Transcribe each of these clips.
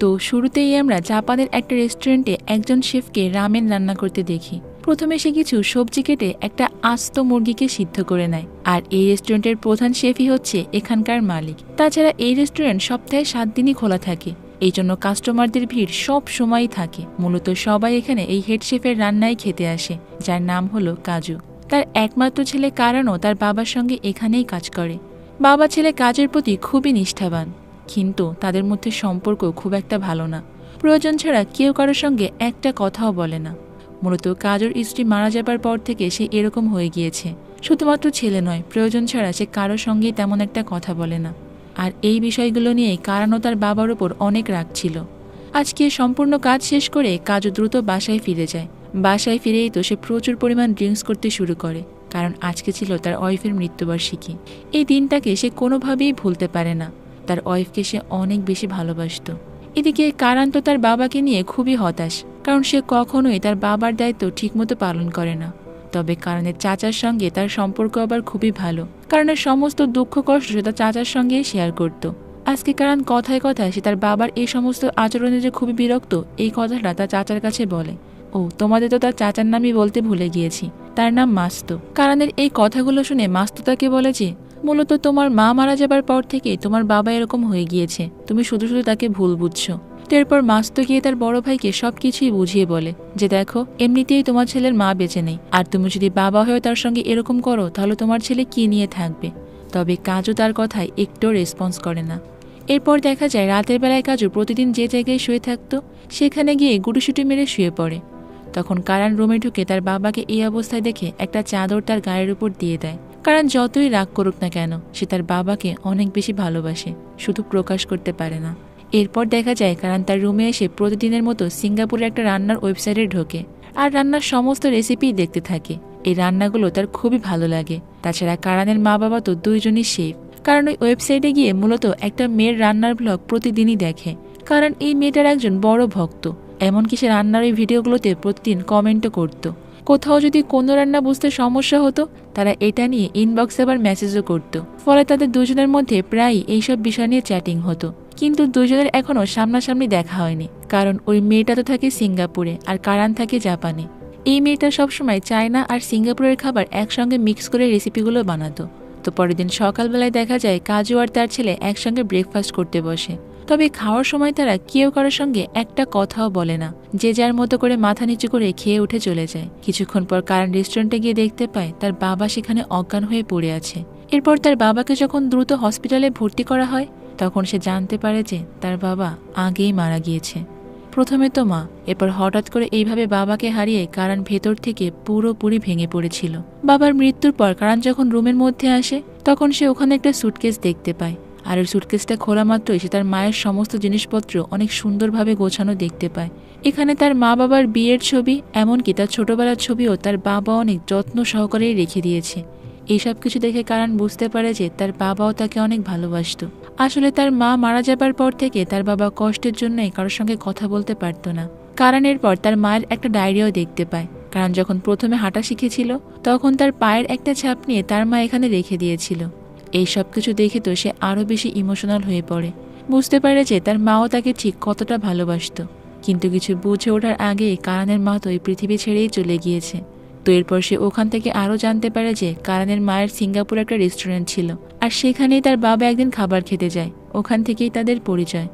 তো শুরুতেই আমরা জাপানের একটা রেস্টুরেন্টে একজন শেফকে রামেন রান্না করতে দেখি। প্রথমে সে কিছু সবজি কেটে একটা আস্ত মুরগিকে সিদ্ধ করে নেয়। আর এই রেস্টুরেন্টের প্রধান শেফই হচ্ছে এখানকার মালিক। তাছাড়া এই রেস্টুরেন্ট সপ্তাহে সাত দিনই খোলা থাকে। এই জন্য কাস্টমারদের ভিড় সব সময়ই থাকে। মূলত সবাই এখানে এই হেড শেফের রান্নায় খেতে আসে, যার নাম হলো কাজু। তার একমাত্র ছেলে কারণও তার বাবার সঙ্গে এখানেই কাজ করে। বাবা ছেলে কাজের প্রতি খুবই নিষ্ঠাবান। কিন্তু তাদের মধ্যে সম্পর্ক খুব একটা ভালো না। প্রয়োজন ছাড়া কেউ কারোর সঙ্গে একটা কথাও বলে না। মূলত কাজর স্ত্রী মারা যাবার পর থেকে সে এরকম হয়ে গিয়েছে। শুধুমাত্র ছেলে নয়, প্রয়োজন ছাড়া সে কারোর সঙ্গেই তেমন একটা কথা বলে না। আর এই বিষয়গুলো নিয়ে কারানো তার বাবার ওপর অনেক রাগ ছিল। আজকে সম্পূর্ণ কাজ শেষ করে কাজু দ্রুত বাসায় ফিরে যায়। বাসায় ফিরেই তো সে প্রচুর পরিমাণ ড্রিঙ্কস করতে শুরু করে, কারণ আজকে ছিল তার ওয়াইফের মৃত্যুবার্ষিকী। এই দিনটাকে সে কোনোভাবেই ভুলতে পারে না। তার ওয়াইফকে সে অনেক বেশি ভালোবাসত। এদিকে কারান্ত তার বাবাকে নিয়ে খুবই হতাশ, কারণ সে কখনোই তার বাবার দায়িত্ব ঠিকমতো পালন করে না। তবে কারণের চাচার সঙ্গে তার সম্পর্ক আবার খুবই ভালো। কারণের সমস্ত দুঃখ কষ্ট সে তার চাচার সঙ্গেই শেয়ার করত। আজকে কারণ কথায় কথায় সে তার বাবার এই সমস্ত আচরণে যে খুবই বিরক্ত, এই কথাটা তার চাচার কাছে বলে। ও, তোমাদের তো তার চাচার নামই বলতে ভুলে গিয়েছি, তার নাম মাস্তো। কারণের এই কথাগুলো শুনে মাস্তো তাকে বলে যে মূলত তোমার মা মারা যাবার পর থেকে তোমার বাবা এরকম হয়ে গিয়েছে। তুমি শুধু শুধু তাকে ভুল বুঝছ। তো এরপর মাস্তো গিয়ে তার বড় ভাইকে সবকিছুই বুঝিয়ে বলে যে দেখো, এমনিতেই তোমার ছেলের মা বেঁচে নেই। আর তুমি যদি বাবা হয়ে তার সঙ্গে এরকম করো, তাহলে তোমার ছেলে কি নিয়ে থাকবে? তবে কাজও তার কথায় একটুও রেসপন্স করে না। এরপর দেখা যায় রাতের বেলায় কাজু প্রতিদিন যে জায়গায় শুয়ে থাকতো, সেখানে গিয়ে গুটুসুটি মেরে শুয়ে পড়ে। তখন কারান রুমে ঢুকে তার বাবাকে এই অবস্থায় দেখে একটা চাদর তার গায়ের উপর দিয়ে দেয়। কারণ যতই রাগ করুক না কেন, সে তার বাবাকে অনেক বেশি ভালোবাসে, শুধু প্রকাশ করতে পারে না। এরপর দেখা যায় কারণ তার রুমে এসে প্রতিদিনের মতো সিঙ্গাপুরের একটা রান্নার ওয়েবসাইটে ঢোকে আর রান্নার সমস্ত রেসিপি দেখতে থাকে। এই রান্নাগুলো তার খুবই ভালো লাগে। তাছাড়া কারানের মা বাবা তো দুইজনই শেফ কারণ ওই ওয়েবসাইটে গিয়ে মূলত একটা মেয়ের রান্নার ব্লগ প্রতিদিনই দেখে। কারণ এই মেয়েটার একজন বড় ভক্ত। এমনকি সে রান্নার ওই ভিডিওগুলোতে প্রতিদিন কমেন্টও করত। কোথাও যদি কোনো রান্না বুঝতে সমস্যা হতো, তারা এটা নিয়ে ইনবক্সে আবার মেসেজও করত। ফলে তাদের দুজনের মধ্যে প্রায়ই এইসব বিষয় নিয়ে চ্যাটিং হতো। কিন্তু দুজনের এখনও সামনাসামনি দেখা হয়নি, কারণ ওই মেয়েটা তো থাকে সিঙ্গাপুরে আর কারান থাকে জাপানে। এই মেয়েটা সবসময় চায়না আর সিঙ্গাপুরের খাবার একসঙ্গে মিক্স করে রেসিপিগুলো বানাতো। তো পরের দিন সকালবেলায় দেখা যায় কাজু আর তার ছেলে একসঙ্গে ব্রেকফাস্ট করতে বসে। তবে খাওয়ার সময় তারা কেউ কারোর সঙ্গে একটা কথাও বলে না। যে যার মতো করে মাথা নিচু করে খেয়ে উঠে চলে যায়। কিছুক্ষণ পর কারণ রেস্টুরেন্টে গিয়ে দেখতে পায়, তার বাবা সেখানে অজ্ঞান হয়ে পড়ে আছে। এরপর তার বাবাকে যখন দ্রুত হসপিটালে ভর্তি করা হয়, তখন সে জানতে পারে যে তার বাবা আগেই মারা গিয়েছে। প্রথমে তো মা, এরপর হঠাৎ করে এইভাবে বাবাকে হারিয়ে কারণ ভেতর থেকে পুরোপুরি ভেঙে পড়েছিল। বাবার মৃত্যুর পর কারণ যখন রুমের মধ্যে আসে, তখন সে ওখানে একটা সুটকেস দেখতে পায়। আর ওই সুটকেসটা খোলা মাত্রই সে তার মায়ের সমস্ত জিনিসপত্র অনেক সুন্দরভাবে গোছানো দেখতে পায়। এখানে তার মা বাবার বিয়ের ছবি, এমনকি তার ছোটবেলার ছবিও তার বাবা অনেক যত্ন সহকারেই রেখে দিয়েছে। এইসব কিছু দেখে কারণ বুঝতে পারে যে তার বাবাও তাকে অনেক ভালোবাসত। আসলে তার মা মারা যাবার পর থেকে তার বাবা কষ্টের জন্যই কারোর সঙ্গে কথা বলতে পারত না। কারণ এরপর তার মায়ের একটা ডায়েরিও দেখতে পায়। কারণ যখন প্রথমে হাঁটা শিখেছিল, তখন তার পায়ের একটা ছাপ নিয়ে তার মা এখানে রেখে দিয়েছিল। এই সব কিছু দেখে তো সে আরও বেশি ইমোশনাল হয়ে পড়ে। বুঝতে পারে যে তার মাও তাকে ঠিক কতটা ভালোবাসত। কিন্তু কিছু বুঝে ওঠার আগে কারানের মা তো এই পৃথিবী ছেড়েই চলে গিয়েছে। তো এরপর সে ওখান থেকে আরও জানতে পারে যে কারানের মায়ের সিঙ্গাপুর একটা রেস্টুরেন্ট ছিল, আর সেখানেই তার বাবা একদিন খাবার খেতে যায়, ওখান থেকেই তাদের পরিচয়।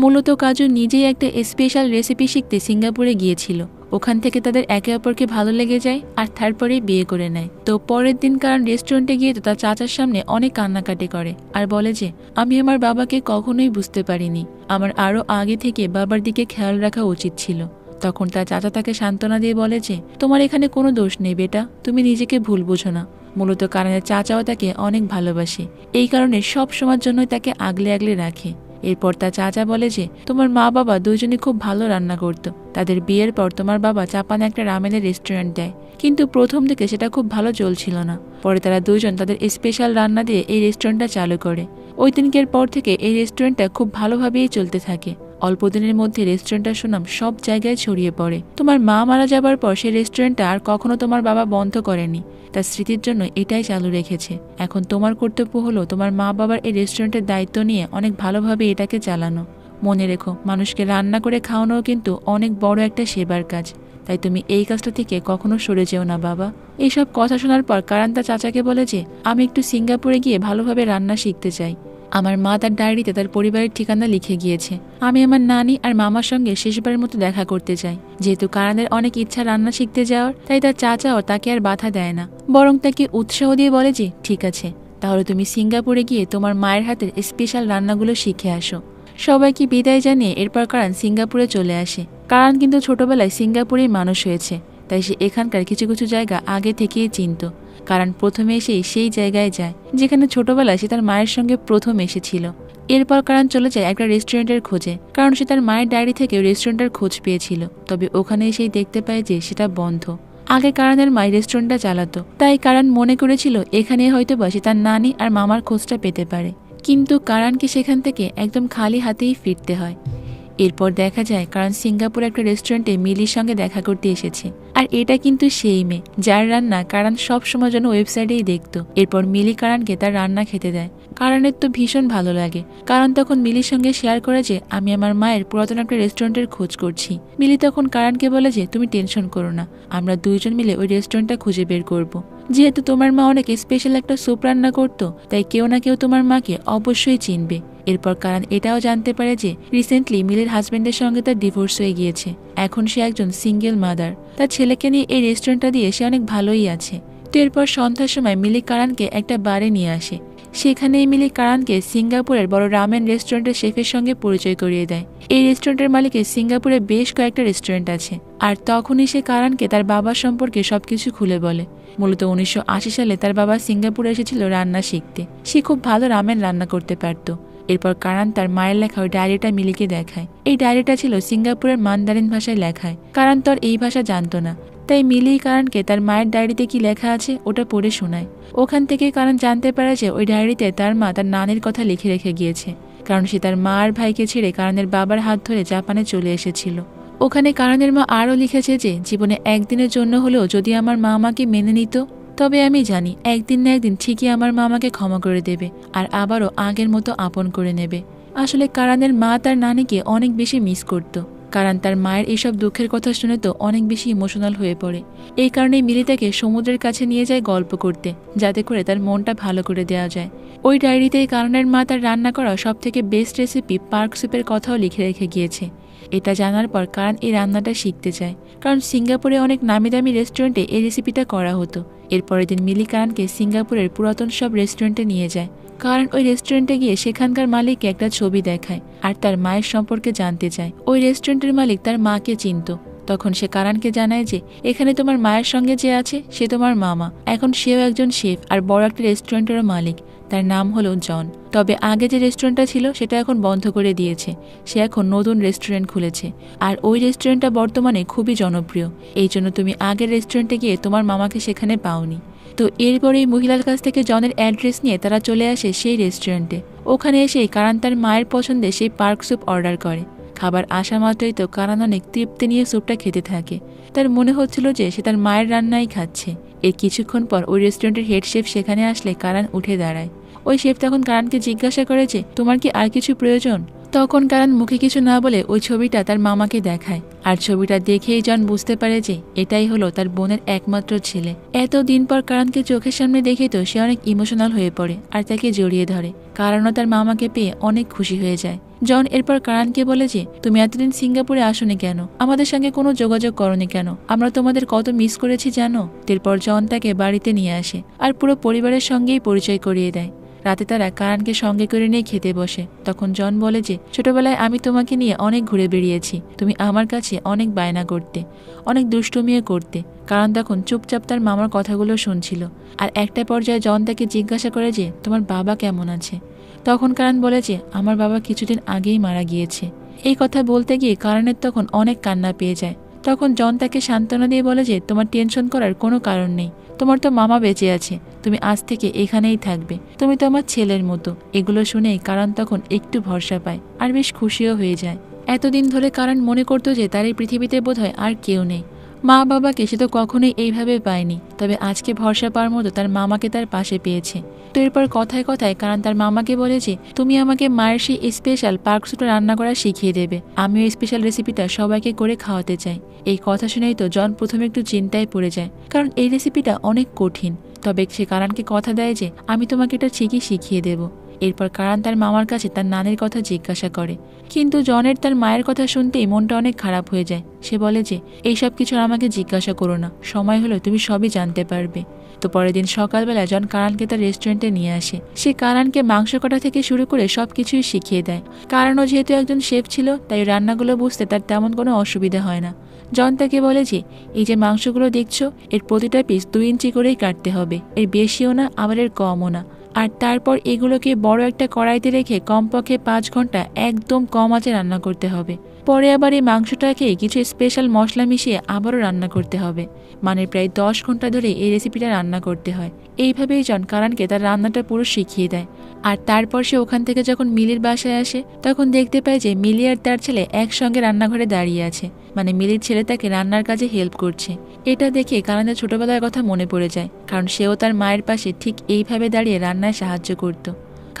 মূলত কাজু নিজেই একটা স্পেশাল রেসিপি শিখতে সিঙ্গাপুরে গিয়েছিল, ওখান থেকে তাদের একে অপরকে ভালো লেগে যায় আর তারপরেই বিয়ে করে নেয়। তো পরের দিন কারণ রেস্টুরেন্টে গিয়ে তো তার চাচার সামনে অনেক কান্নাকাটি করে আর বলে যে, আমি আমার বাবাকে কখনোই বুঝতে পারিনি। আমার আরও আগে থেকে বাবার দিকে খেয়াল রাখা উচিত ছিল। তখন তার চাচা তাকে সান্ত্বনা দিয়ে বলে যে, তোমার এখানে কোনো দোষ নেই বেটা, তুমি নিজেকে ভুল বুঝো না। মূলত কারণের চাচাও তাকে অনেক ভালোবাসে। এই কারণে সব সময়ের জন্যই তাকে আগলে আগলে রাখে। এরপর তার চাচা বলে যে, তোমার মা বাবা দুজনই খুব ভালো রান্না করত। তাদের বিয়ের পর তোমার বাবা জাপানে একটা রামেনের রেস্টুরেন্ট দেয়। কিন্তু প্রথম দিকে সেটা খুব ভালো চলছিল না। পরে তারা দুজন তাদের স্পেশাল রান্না দিয়ে এই রেস্টুরেন্টটা চালু করে। ওই দিনকের পর থেকে এই রেস্টুরেন্টটা খুব ভালোভাবেই চলতে থাকে। অল্প দিনের মধ্যে রেস্টুরেন্টটার সুনাম সব জায়গায় ছড়িয়ে পড়ে। তোমার মা মারা যাবার পর সেই রেস্টুরেন্টটা আর কখনো তোমার বাবা বন্ধ করেনি। তার স্মৃতির জন্য এটাই চালু রেখেছে। এখন তোমার কর্তব্য হলো তোমার মা বাবার এই রেস্টুরেন্টের দায়িত্ব নিয়ে অনেক ভালোভাবে এটাকে চালানো। মনে রেখো, মানুষকে রান্না করে খাওয়ানো কিন্তু অনেক বড় একটা সেবার কাজ। তাই তুমি এই কাজটা থেকে কখনো সরে যেও না, বাবা। এইসব কথা শোনার পর কারান তার চাচাকে বলে যে, আমি একটু সিঙ্গাপুরে গিয়ে ভালোভাবে রান্না শিখতে চাই। আমার মা তার ডায়েরিতে তার পরিবারের ঠিকানা লিখে গিয়েছে। আমি আমার নানি আর মামার সঙ্গে শেষবারের মতো দেখা করতে চাই। যেহেতু কারানের অনেক ইচ্ছা রান্না শিখতে যাওয়ার, তাই তার চাচাও তাকে আর বাধা দেয় না। বরং তাকে উৎসাহ দিয়ে বলে যে, ঠিক আছে, তাহলে তুমি সিঙ্গাপুরে গিয়ে তোমার মায়ের হাতের স্পেশাল রান্নাগুলো শিখে আসো। সবাইকে বিদায় জানিয়ে এরপর কারান সিঙ্গাপুরে চলে আসে। কারণ কিন্তু ছোটবেলায় সিঙ্গাপুরেই মানুষ হয়েছে, তাই সে এখানকার কিছু কিছু জায়গা আগে থেকেই চিনত। কারণ প্রথমে এসেই সেই জায়গায় যায়, যেখানে ছোটবেলায় সে তার মায়ের সঙ্গে প্রথম এসেছিল। এরপর কারণ চলে যায় একটা রেস্টুরেন্টের খোঁজে, কারণ সে তার মায়ের ডায়েরি থেকে রেস্টুরেন্টের খোঁজ পেয়েছিল। তবে ওখানে এসেই দেখতে পায় যে সেটা বন্ধ। আগে কারণের মায়ের রেস্টুরেন্টটা চালাতো, তাই কারণ মনে করেছিল এখানে হয়তো বা সে তার নানি আর মামার খোঁজটা পেতে পারে। কিন্তু কারানকে সেখান থেকে একদম খালি হাতেই ফিরতে হয়। এরপর দেখা যায় কারণ সিঙ্গাপুর একটা রেস্টুরেন্টে মিলির সঙ্গে দেখা করতে এসেছে। আর এটা কিন্তু সেই মেয়ে, যার রান্না কারণ সবসময় যেন ওয়েবসাইটেই দেখতো। এরপর মিলি কারণকে তার রান্না খেতে দেয়। কারণের তো ভীষণ ভালো লাগে। কারণ তখন মিলির সঙ্গে শেয়ার করে যে, আমি আমার মায়ের পুরাতন একটা রেস্টুরেন্টের খোঁজ করছি। মিলি তখন কারণকে বলে যে, তুমি টেনশন করো না। আমরা দুইজন মিলে ওই রেস্টুরেন্টটা খুঁজে বের করব। যেহেতু তোমার মা অনেক স্পেশাল একটা স্যুপ রান্না করতো, তাই কেউ না কেউ তোমার মাকে অবশ্যই চিনবে। এরপর কারণ এটাও জানতে পারে যে রিসেন্টলি মিলের হাজবেন্ডের সঙ্গে তার ডিভোর্স হয়ে গিয়েছে। এখন সে একজন সিঙ্গেল মাদার তার ছেলেকে নিয়ে এই রেস্টুরেন্টটা দিয়ে সে অনেক ভালোই আছে। তো এরপর সন্ধ্যার সময় মিলি কারানকে একটা বারে নিয়ে আসে। সেখানেই মিলি কারানকে সিঙ্গাপুরের বড় রামেন রেস্টুরেন্টের শেফের সঙ্গে পরিচয় করিয়ে দেয়। এই রেস্টুরেন্টের মালিকের সিঙ্গাপুরে বেশ কয়েকটা রেস্টুরেন্ট আছে। আর তখনই সে কারানকে তার বাবার সম্পর্কে সবকিছু খুলে বলে। মূলত উনিশশো আশি সালে তার বাবা সিঙ্গাপুরে এসেছিল রান্না শিখতে। সে খুব ভালো রামেন রান্না করতে পারত। এরপর কারান তার মায়ের লেখা ওই ডায়েরিটা মিলিকে দেখায়। এই ডায়েরিটা ছিল সিঙ্গাপুরের মান্দারিন ভাষায় লেখায়। কারণ তোর এই ভাষা জানতো না। তাই মিলি কারণকে তার মায়ের ডায়েরিতে কি লেখা আছে ওটা পড়ে শোনায়। ওখান থেকে কারণ জানতে পারে যে ওই ডায়েরিতে তার মা তার নানির কথা লিখে রেখে গিয়েছে। কারণ সে তার মা আর ভাইকে ছেড়ে কারণের বাবার হাত ধরে জাপানে চলে এসেছিল। ওখানে কারণের মা আরও লিখেছে যে, জীবনে একদিনের জন্য হলেও যদি আমার মা আমাকে মেনে নিত তবে আমি জানি, একদিন না একদিন ঠিকই আমার মা আমাকে ক্ষমা করে দেবে আর আবারও আগের মতো আপন করে নেবে। আসলে কারানের মা তার নানিকে অনেক বেশি মিস করত। কারণ তার মায়ের এইসব দুঃখের কথা শুনে তো অনেক বেশি ইমোশনাল হয়ে পড়ে। এই কারণেই মিলি তাকে সমুদ্রের কাছে নিয়ে যায় গল্প করতে, যাতে করে তার মনটা ভালো করে দেওয়া যায়। ওই ডায়েরিতে কারণের মা তার রান্না করা সব থেকে বেস্ট রেসিপি পার্ক স্যুপের কথাও লিখে রেখে গিয়েছে। এটা জানার পর কারণ এই রান্নাটা শিখতে চায় কারণ সিঙ্গাপুরে অনেক নামি দামি রেস্টুরেন্টে এই রেসিপিটা করা হতো। এরপরের দিন মিলি কারণকে সিঙ্গাপুরের পুরাতন সব রেস্টুরেন্টে নিয়ে যায়। কারণ ওই রেস্টুরেন্টে গিয়ে সেখানকার মালিককে একটা ছবি দেখায় আর তার মায়ের সম্পর্কে জানতে চায়। ওই রেস্টুরেন্টের মালিক তার মাকে চিনত। তখন সে কারানকে জানায় যে, এখানে তোমার মায়ের সঙ্গে যে আছে, সে তোমার মামা। এখন সেও একজন শেফ আর বড় একটা রেস্টুরেন্টেরও মালিক। তার নাম হলো জন। তবে আগে যে রেস্টুরেন্টটা ছিল, সেটা এখন বন্ধ করে দিয়েছে। সে এখন নতুন রেস্টুরেন্ট খুলেছে। আর ওই রেস্টুরেন্টটা বর্তমানে খুবই জনপ্রিয়। এই জন্য তুমি আগের রেস্টুরেন্টে গিয়ে তোমার মামাকে সেখানে পাওনি। তো এরপর এই মহিলার কাছ থেকে জনের অ্যাড্রেস নিয়ে তারা চলে আসে সেই রেস্টুরেন্টে। ওখানে এসেই কারণ তার মায়ের পছন্দে সেই পার্ক স্যুপ অর্ডার করে। খাবার আসা মাত্রই তো কারান অনেক তৃপ্তি নিয়ে স্যুপটা খেতে থাকে। তার মনে হচ্ছিল যে সে তার মায়ের রান্নাই খাচ্ছে। এর কিছুক্ষণ পর ওই রেস্টুরেন্টের হেড শেফ সেখানে আসলে কারান উঠে দাঁড়ায়। ওই শেফ তখন কারানকে জিজ্ঞাসা করে যে, তোমার কি আর কিছু প্রয়োজন? তখন কারণ মুখে কিছু না বলে ওই ছবিটা তার মামাকে দেখায়। আর ছবিটা দেখেই জন বুঝতে পারে যে, এটাই হলো তার বোনের একমাত্র ছেলে। এত দিন পর কারণকে চোখের সামনে দেখে তো সে অনেক ইমোশনাল হয়ে পড়ে আর তাকে জড়িয়ে ধরে। কারণও তার মামাকে পেয়ে অনেক খুশি হয়ে যায়। জন এরপর কারানকে বলে যে, তুমি এতদিন সিঙ্গাপুরে আসোনি কেন? আমাদের সঙ্গে কোনো যোগাযোগ করনি কেন? আমরা তোমাদের কত মিস করেছি জানো? এরপর জন তাকে বাড়িতে নিয়ে আসে আর পুরো পরিবারের সঙ্গেই পরিচয় করিয়ে দেয়। রাতে তারা কারানকে সঙ্গে করে নিয়ে খেতে বসে। তখন জন বলে যে, ছোটবেলায় আমি তোমাকে নিয়ে অনেক ঘুরে বেরিয়েছি তুমি আমার কাছে অনেক বায়না করতে, অনেক দুষ্টমিয়ে করতে। কারণ তখন চুপচাপ তার মামার কথাগুলো শুনছিল। আর একটা পর্যায়ে জন তাকে জিজ্ঞাসা করে যে, তোমার বাবা কেমন আছে? তখন কারণ বলে যে, আমার বাবা কিছুদিন আগেই মারা গিয়েছে। এই কথা বলতে গিয়ে কারণের তখন অনেক কান্না পেয়ে যায়। তখন জন তাকে সান্ত্বনা দিয়ে বলে যে, তোমার টেনশন করার কোনো কারণ নেই। তোমার তো মামা বেঁচে আছে। তুমি আজ থেকে এখানেই থাকবে। তুমি তো আমার ছেলের মতো। এগুলো শুনেই কারণ তখন একটু ভরসা পায় আর বেশ খুশিও হয়ে যায়। এতদিন ধরে কারণ মনে করতো যে, তার এই পৃথিবীতে বোধহয় আর কেউ নেই। মা বাবাকে সে তো কখনোই এইভাবে পায়নি, তবে আজকে ভরসা পাওয়ার মতো তার মামাকে তার পাশে পেয়েছে। তো এরপর কথায় কথায় কারণ তার মামাকে বলেছে তুমি আমাকে মায়ের সেই স্পেশাল পার্ক সুটো রান্না করা শিখিয়ে দেবে। আমিও স্পেশাল রেসিপিটা সবাইকে করে খাওয়াতে চাই। এই কথা শুনেই তো জন প্রথমে একটু চিন্তায় পড়ে যায়, কারণ এই রেসিপিটা অনেক কঠিন। তবে সে কারানকে কথা দেয় যে, আমি তোমাকে এটা ঠিকই শিখিয়ে দেব। এরপর কারান তার মামার কাছে তার নানের কথা জিজ্ঞাসা করে। কিন্তু জনের তার মায়ের কথা শুনতেই মনটা অনেক খারাপ হয়ে যায়। সে বলে যে এইসব কিছু আমাকে জিজ্ঞাসা করো না। সময় হলো তুমি সবই জানতে পারবে। তো পরের দিন সকালবেলা জন কারানকে তার রেস্টুরেন্টে নিয়ে আসে। সে কারানকে মাংস কাটা থেকে শুরু করে সব কিছুই শিখিয়ে দেয়। কারণও যেহেতু একজন শেফ ছিল, তাই রান্নাগুলো বুঝতে তার তেমন কোনো অসুবিধা হয় না। জন তাকে বলে যে, এই যে মাংসগুলো দেখছ, এর প্রতিটা পিস দুই ইঞ্চি করেই কাটতে হবে। এর বেশিও না, আবার এর কমও না। আর তারপর এগুলোকে বড় একটা কড়াইতে রেখে কমপক্ষে পাঁচ ঘণ্টা একদম কম আঁচে রান্না করতে হবে। পরে আবার এই মাংসটাকে কিছু স্পেশাল মশলা মিশিয়ে আবারও রান্না করতে হবে। মানে প্রায় দশ ঘণ্টা ধরে এই রেসিপিটা রান্না করতে হয়। এইভাবেই জন কারানকে তার রান্নাটা পুরো শিখিয়ে দেয়। আর তারপর সে ওখান থেকে যখন মিলির বাসায় আসে, তখন দেখতে পায় যে মিলি আর তার ছেলে একসঙ্গে রান্নাঘরে দাঁড়িয়ে আছে। মানে মিলির ছেলে তাকে রান্নার কাজে হেল্প করছে। এটা দেখে কারানের ছোটবেলার কথা মনে পড়ে যায়, কারণ সেও তার মায়ের পাশে ঠিক এইভাবে দাঁড়িয়ে রান্নায় সাহায্য করত।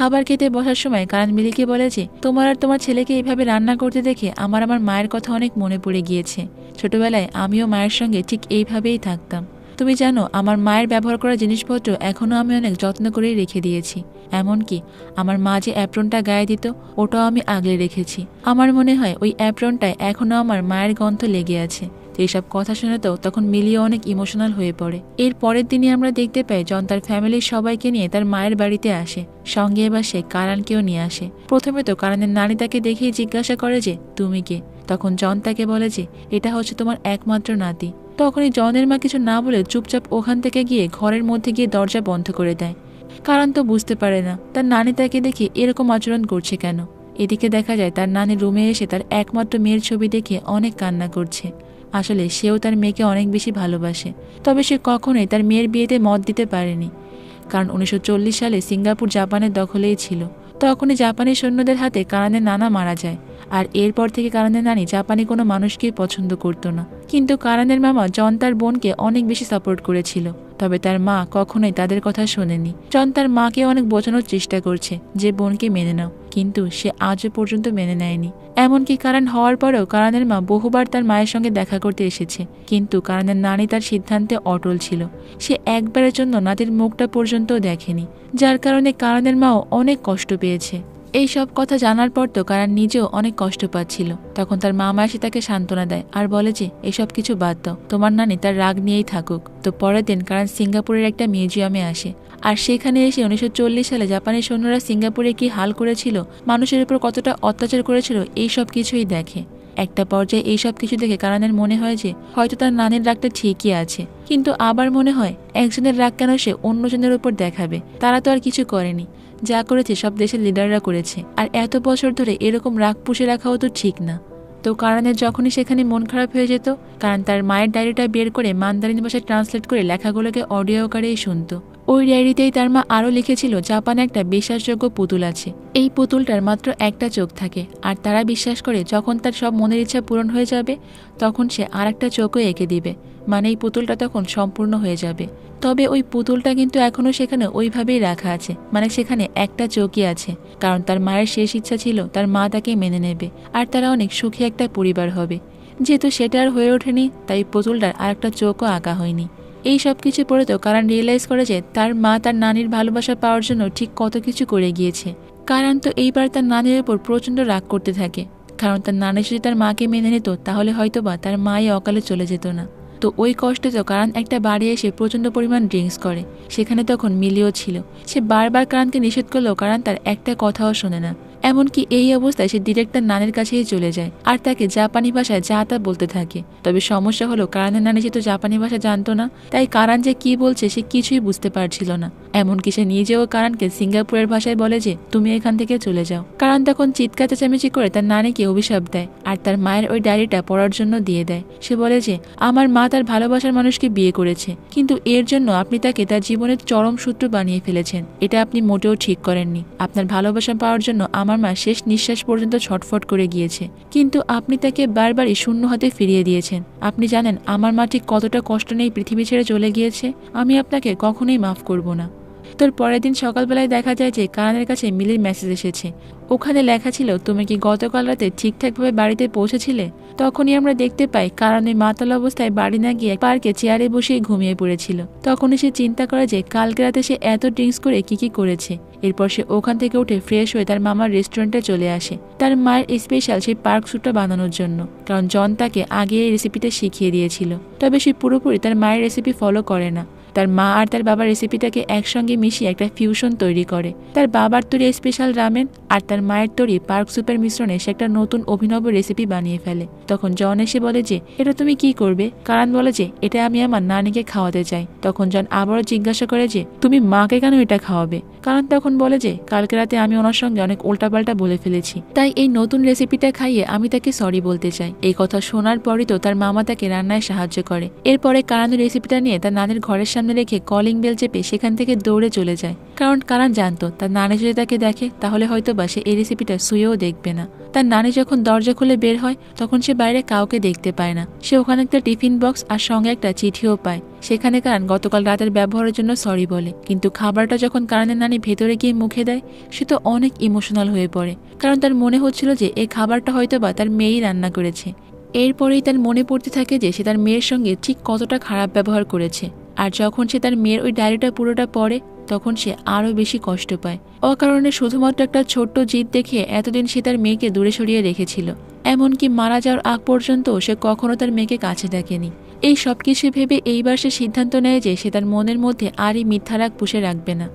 খাবার খেতে বসার সময় কারণ মিলিকে বলেছে তোমার আর তোমার ছেলেকে এইভাবে রান্না করতে দেখে আমার আমার মায়ের কথা অনেক মনে পড়ে গিয়েছে। ছোটবেলায় আমিও মায়ের সঙ্গে ঠিক এইভাবেই থাকতাম। তুমি জানো, আমার মায়ের ব্যবহার করা জিনিসপত্র এখনও আমি অনেক যত্ন করেই রেখে দিয়েছি। এমনকি আমার মা যে অ্যাপ্রনটা গায়ে দিত, ওটাও আমি আগলে রেখেছি। আমার মনে হয় ওই অ্যাপ্রনটায় এখনও আমার মায়ের গন্ধ লেগে আছে। এইসব কথা শুনে তো তখন মিলিয়ে অনেক ইমোশনাল হয়ে পড়ে। এর পরের দিনই আমরা দেখতে পাই জন তার ফ্যামিলির সবাইকে নিয়ে তার মায়ের বাড়িতে আসে। সঙ্গে এবার সে কারানকেও নিয়ে আসে। প্রথমে তো কারানের নানি তাকে দেখেই জিজ্ঞাসা করে যে, তুমি কে? তখন জন তাকে বলে যে, এটা হচ্ছে তোমার একমাত্র নাতি। তখনই জনের মা কিছু না বলে চুপচাপ ওখান থেকে গিয়ে ঘরের মধ্যে গিয়ে দরজা বন্ধ করে দেয়। কারণ তো বুঝতে পারে না, তার নানি তাকে দেখে এরকম আচরণ করছে কেন? এদিকে দেখা যায় তার নানি রুমে এসে তার একমাত্র মেয়ের ছবি দেখে অনেক কান্না করছে। আসলে সেও তার মেয়েকে অনেক বেশি ভালোবাসে। তবে সে কখনোই তার মেয়ের বিয়েতে মত দিতে পারেনি। কারণ উনিশশো চল্লিশ সালে সিঙ্গাপুর জাপানের দখলেই ছিল। তখনই জাপানি সৈন্যদের হাতে কারানের নানা মারা যায়। আর এরপর থেকে কারানের নানি জাপানি কোনো মানুষকেই পছন্দ করত না। কিন্তু কারানের মামা জন তার বোনকে অনেক বেশি সাপোর্ট করেছিল। তবে তার মা কখনোই তাদের কথা শোনেনি। জন তার মাকে অনেক বোঝানোর চেষ্টা করছে যে বোনকে মেনে নাও, কিন্তু সে আজও পর্যন্ত মেনে নেয়নি। এমনকি কারণ হওয়ার পরেও কারানের মা বহুবার তার মায়ের সঙ্গে দেখা করতে এসেছে, কিন্তু কারণের নানি তার সিদ্ধান্তে অটল ছিল। সে একবারের জন্য নাতির মুখটা পর্যন্তও দেখেনি, যার কারণে কারণের মাও অনেক কষ্ট পেয়েছে। এই সব কথা জানার পর তো কারণ নিজেও অনেক কষ্ট পাচ্ছিল। তখন তার মামা এসে তাকে সান্ত্বনা দেয় আর বলে যে, এসব কিছু বাদ দাও। তোমার নানি তার রাগ নিয়েই থাকুক। তো পরের দিন কারণ সিঙ্গাপুরের একটা মিউজিয়ামে আসে। আর সেখানে এসে উনিশশো চল্লিশ সালে জাপানের সৈন্যরা সিঙ্গাপুরে কি হাল করেছিল, মানুষের উপর কতটা অত্যাচার করেছিল এই সব কিছুই দেখে। একটা পর্যায়ে এইসব কিছু দেখে কারানের মনে হয় যে, হয়তো তার নানের রাগটা ঠিকই আছে। কিন্তু আবার মনে হয়, একজনের রাগ কেন সে অন্যজনের উপর দেখাবে? তারা তো আর কিছু করেনি। যা করেছে সব দেশের লিডাররা করেছে। আর এত বছর ধরে এরকম রাগ পুষে রাখাও তো ঠিক না। তো কারণের যখনই সেখানে মন খারাপ হয়ে যেত, কারণ তার মায়ের ডায়েরিটা বের করে মান্দারিন ভাষায় ট্রান্সলেট করে লেখাগুলোকে অডিও আকারেই শুনতো। ওই ডায়েরিতেই তার মা আরও লিখেছিল, জাপানে একটা বিশ্বাসযোগ্য পুতুল আছে। এই পুতুলটার মাত্র একটা চোখ থাকে, আর তারা বিশ্বাস করে যখন তার সব মনের ইচ্ছা পূরণ হয়ে যাবে, তখন সে আর একটা চোখও এঁকে দিবে। মানে এই পুতুলটা তখন সম্পূর্ণ হয়ে যাবে। তবে ওই পুতুলটা কিন্তু এখনও সেখানে ওইভাবেই রাখা আছে মানে সেখানে একটা চোখই আছে। কারণ তার মায়ের শেষ ইচ্ছা ছিল, তার মা তাকে মেনে নেবে, আর তারা অনেক সুখী একটা পরিবার হবে। যেহেতু সেটা আর হয়ে ওঠেনি, তাই পুতুলটার আর একটা চোখও আঁকা হয়নি। এই সব কিছু পড়ে তো কারণ রিয়েলাইজ করে যে তার মা তার নানির ভালোবাসা পাওয়ার জন্য ঠিক কত কিছু করে গিয়েছে। কারণ তো এইবার তার নানির ওপর প্রচণ্ড রাগ করতে থাকে। কারণ তার নানি যদি তার মাকে মেনে নিত, তাহলে হয়তো বা তার মাই অকালে চলে যেত না। তো ওই কষ্টে তো কারণ একটা বাড়ি এসে প্রচণ্ড পরিমাণ ড্রিঙ্কস করে। সেখানে তখন মিলিও ছিল। সে বারবার কারণকে নিষেধ করলেও কারণ তার একটা কথাও শোনে না। এমনকি এই অবস্থায় সে ডিরেক্ট তার নানের কাছেই চলে যায় আর তাকে জাপানি ভাষায় যা তা বলতে থাকে। তবে সমস্যা হলো কারানের নানি সে তো জাপানি ভাষা জানতো না, তাই কারান যে কি বলছে সে কিছুই বুঝতে পারছিল না। এমনকি সে নিজেও কারণকে সিঙ্গাপুরের ভাষায় বলে যে, তুমি এখান থেকে চলে যাও। কারণ তখন চিৎকার চেঁচামেচি করে তার নানিকে অভিশাপ দেয় আর তার মায়ের ওই ডায়েরিটা পড়ার জন্য দিয়ে দেয়। সে বলে যে, আমার মা তার ভালোবাসার মানুষকে বিয়ে করেছে, কিন্তু এর জন্য আপনি তাকে তার জীবনের চরম সূত্র বানিয়ে ফেলেছেন। এটা আপনি মোটেও ঠিক করেননি। আপনার ভালোবাসা পাওয়ার জন্য আমার মা শেষ নিঃশ্বাস পর্যন্ত ছটফট করে গিয়েছে। কিন্তু আপনি তাকে বারবারই শূন্য হাতে ফিরিয়ে দিয়েছেন। আপনি জানেন, আমার মা ঠিক কতটা কষ্ট নেই পৃথিবী ছেড়ে চলে গিয়েছে। আমি আপনাকে কখনোই মাফ করব না। তোর পরের দিন সকালবেলায় দেখা যায় যে কারানের কাছে মিলির মেসেজ এসেছে। ওখানে লেখা ছিল, তুমি কি গতকাল রাতে ঠিকঠাকভাবে বাড়িতে পৌঁছেছিলে? তখনই আমরা দেখতে পাই কারণে মাতাল অবস্থায় বাড়ি না গিয়ে পার্কে চেয়ারে বসে ঘুমিয়ে পড়েছিল। তখনই সে চিন্তা করে যে কালকে রাতে সে এত ড্রিঙ্কস করে কি কি করেছে। এরপর সে ওখান থেকে উঠে ফ্রেশ হয়ে তার মামার রেস্টুরেন্টে চলে আসে। তার মায়ের স্পেশাল সেই পার্ক স্যুটটা বানানোর জন্য, কারণ জন তাকে আগে এই রেসিপিটা শিখিয়ে দিয়েছিল। তবে সে পুরোপুরি তার মায়ের রেসিপি ফলো করে না। তার মা আর তার বাবার রেসিপিটাকে একসঙ্গে মিশিয়ে একটা ফিউশন তৈরি করে। তার বাবার তৈরি স্পেশাল রামেন আর তার মায়ের তৈরি পার্ক সুপের মিশ্রণে সে একটা নতুন অভিনব রেসিপি বানিয়ে ফেলে। তখন জন এসে বলে যে, এটা তুমি কি করবে? কারণ বলে যে, এটা আমি আমার নানিকে খাওয়াতে চাই। তখন জন আবারও জিজ্ঞাসা করে যে, তুমি মাকে কেন এটা খাওয়াবে? কারণ তখন বলে যে, কালকে রাতে আমি ওনার সঙ্গে অনেক উল্টাপাল্টা বলে ফেলেছি। তাই এই নতুন রেসিপিটা খাইয়ে আমি তাকে সরি বলতে চাই। এই কথা শোনার পরই তো তার মামা তাকে রান্নায় সাহায্য করে। এরপরে কারানের রেসিপিটা নিয়ে তার নানের ঘরের সামনে রেখে কলিং বেল চেপে সেখান থেকে দৌড়ে চলে যায়। কারণ কারণ জানতো, তার নানি যদি তাকে দেখে, তাহলে হয়তো বা সে এই রেসিপিটা শুয়েও দেখবে না। তার নানি যখন দরজা খুলে বের হয়, তখন সে বাইরে কাউকে দেখতে পায় না। সে ওখানে একটা টিফিন বক্স আর সঙ্গে একটা চিঠিও পায়। সেখানে কারণ গতকাল রাতের ব্যবহারের জন্য সরি বলে। কিন্তু খাবারটা যখন কারণের নানি ভেতরে গিয়ে মুখে দেয়, সে তো অনেক ইমোশনাল হয়ে পড়ে। কারণ তার মনে হচ্ছিল যে, এই খাবারটা হয়তো বা তার মেয়েই রান্না করেছে। এরপরেই তার মনে পড়তে থাকে যে, সে তার মেয়ের সঙ্গে ঠিক কতটা খারাপ ব্যবহার করেছে। আর যখন সে তার মেয়ের ওই ডায়েরিটা পুরোটা পড়ে, তখন সে আরও বেশি কষ্ট পায়। অকারণে শুধুমাত্র একটা ছোট্ট জিদ দেখে এতদিন সে তার মেয়েকে দূরে সরিয়ে রেখেছিল। এমনকি মারা যাওয়ার আগ পর্যন্ত সে কখনো তার মেয়েকে কাছে দেখেনি। এই সব কিছু ভেবে এইবার সে সিদ্ধান্ত নেয় যে সে তার মনের মধ্যে আরই মিথ্যা রাগ পুষে রাখবে না।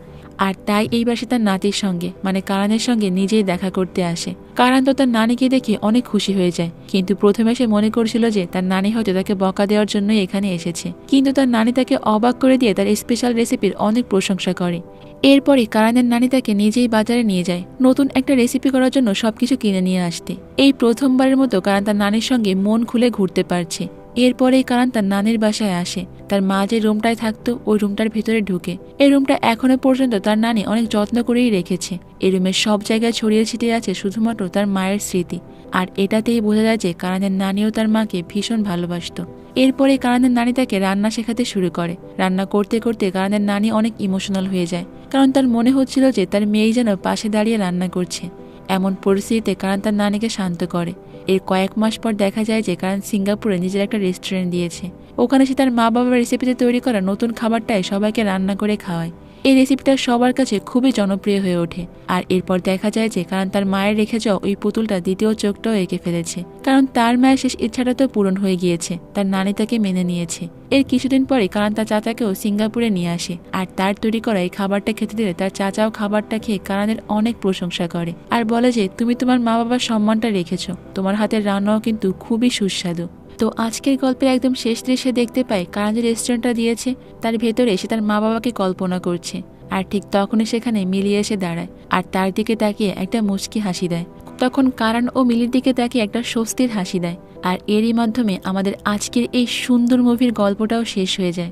আর তাই এইবার সে তার নাতির সঙ্গে মানে কারানের সঙ্গে নিজেই দেখা করতে আসে। কারান তো তার নানিকে দেখে অনেক খুশি হয়ে যায়, কিন্তু প্রথমে সে মনে করছিল যে তার নানি হয়তো তাকে বকা দেওয়ার জন্যই এখানে এসেছে। কিন্তু তার নানি তাকে অবাক করে দিয়ে তার স্পেশাল রেসিপির অনেক প্রশংসা করে। এরপরে কারানের নানি তাকে নিজেই বাজারে নিয়ে যায়, নতুন একটা রেসিপি করার জন্য সবকিছু কিনে নিয়ে আসতে। এই প্রথমবারের মতো কারান তার নানির সঙ্গে মন খুলে ঘুরতে পারছে। এরপরেই কারণ তার নানির বাসায় আসে। তার মা যে রুমটায় থাকতো, ওই রুমটার ভেতরে ঢুকে। এই রুমটা এখনও পর্যন্ত তার নানি অনেক যত্ন করেই রেখেছে। এই রুমের সব জায়গায় ছড়িয়ে ছিটিয়ে আছে শুধুমাত্র তার মায়ের স্মৃতি। আর এটাতেই বোঝা যায় যে কারণের নানিও তার মাকে ভীষণ ভালোবাসত। এরপরে কারণের নানি তাকে রান্না শেখাতে শুরু করে। রান্না করতে করতে কারণের নানি অনেক ইমোশনাল হয়ে যায়। কারণ তার মনে হচ্ছিল যে তার মেয়ে যেন পাশে দাঁড়িয়ে রান্না করছে। এমন পরিস্থিতিতে কারণ তার নানিকে শান্ত করে। এর কয়েক মাস পর দেখা যায় যে কারণ সিঙ্গাপুরে নিজের একটা রেস্টুরেন্ট দিয়েছে। ওখানে সে তার মা বাবার রেসিপিতে তৈরি করা নতুন খাবারটাই সবাইকে রান্না করে খাওয়ায়। এই রেসিপিটা সবার কাছে খুবই জনপ্রিয় হয়ে ওঠে। আর এরপর দেখা যায় যে কারণ তার মায়ের রেখে যাওয়া ওই পুতুলটা দ্বিতীয় চোখটাও এঁকে ফেলেছে। কারণ তার মায়ের শেষ ইচ্ছাটা তো পূরণ হয়ে গিয়েছে। তার নানি তাকে মেনে নিয়েছে। এর কিছুদিন পরে কারণ তার চাচাকেও সিঙ্গাপুরে নিয়ে আসে। আর তার তৈরি করা এই খাবারটা খেতে দিলে তার চাচাও খাবারটা খেয়ে কারণের অনেক প্রশংসা করে। আর বলে যে, তুমি তোমার মা বাবার সম্মানটা রেখেছো। তোমার হাতের রান্নাও কিন্তু খুবই সুস্বাদু। তো আজকের গল্পের একদম শেষ দৃশ্যে দেখতে পাই কারণ যে রেস্টুরেন্টটা দিয়েছে, তার ভেতরে সে তার মা বাবাকে কল্পনা করছে। আর ঠিক তখনই সেখানে মিলিয়ে এসে দাঁড়ায় আর তার দিকে তাকিয়ে একটা মুচকি হাসি দেয়। তখন কারণ ও মিলির দিকে তাকিয়ে একটা স্বস্তির হাসি দেয়। আর এরই মাধ্যমে আমাদের আজকের এই সুন্দর মুভির গল্পটাও শেষ হয়ে যায়।